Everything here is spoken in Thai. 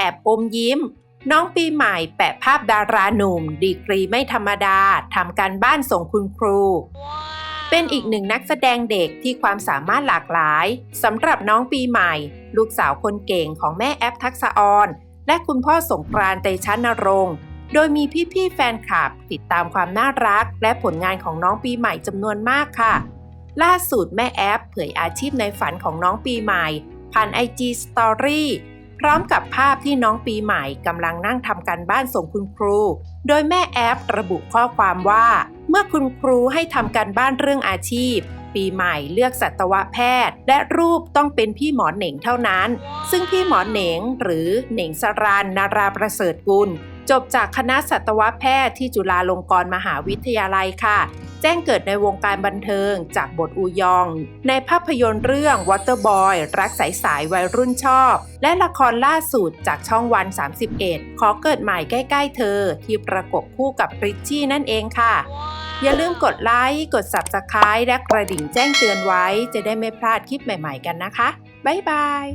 อบอมยิ้ม น้องปีใหม่แปะภาพดาราหนุ่ม ดีกรีไม่ธรรมดาทำการบ้านส่งคุณครู เป็นอีกหนึ่งนักแสดงเด็กที่ความสามารถหลากหลายสำหรับน้องปีใหม่ ลูกสาวคนเก่งของแม่แอปทักษะออนและคุณพ่อสงกรานต์เตชะนรงค์โดยมีพี่ๆแฟนคลับ ติดตามความน่ารัก และผลงานของน้องปีใหม่จำนวนมากค่ะ ล่าสุดแม่แอปเผยอาชีพในฝันของน้องปีใหม่ ผ่าน IG Story พร้อมกับภาพที่น้องปีใหม่กำลังนั่งทำการบ้านส่งคุณครู โดยแม่แอประบุข้อความว่า เมื่อคุณครูให้ทำการบ้านเรื่องอาชีพ ปีใหม่เลือกสัตวแพทย์ และรูปต้องเป็นพี่หมอเหน่งเท่านั้น ซึ่งพี่หมอเหน่งหรือเหน่งสรันนาราประเสริฐกุลจบจากคณะสัตวแพทย์ที่จุฬาลงกรณ์มหาวิทยาลัยค่ะ จ้งเกิดในวงการบันเทิงจากบทอูยอง ในภาพยนตร์เรื่อง Waterboy รักสายสายวัยรุ่นชอบ และละครล่าสุดจากช่องวัน 31 ขอเกิดใหม่ใกล้ ๆ เธอ ที่ประกบคู่กับริชชี่นั่นเองค่ะ อย่าลืมกดไลค์ กด Subscribe และกระดิ่งแจ้งเตือนไว้ จะได้ไม่พลาดคลิปใหม่ ๆ กันนะคะ บ๊ายบาย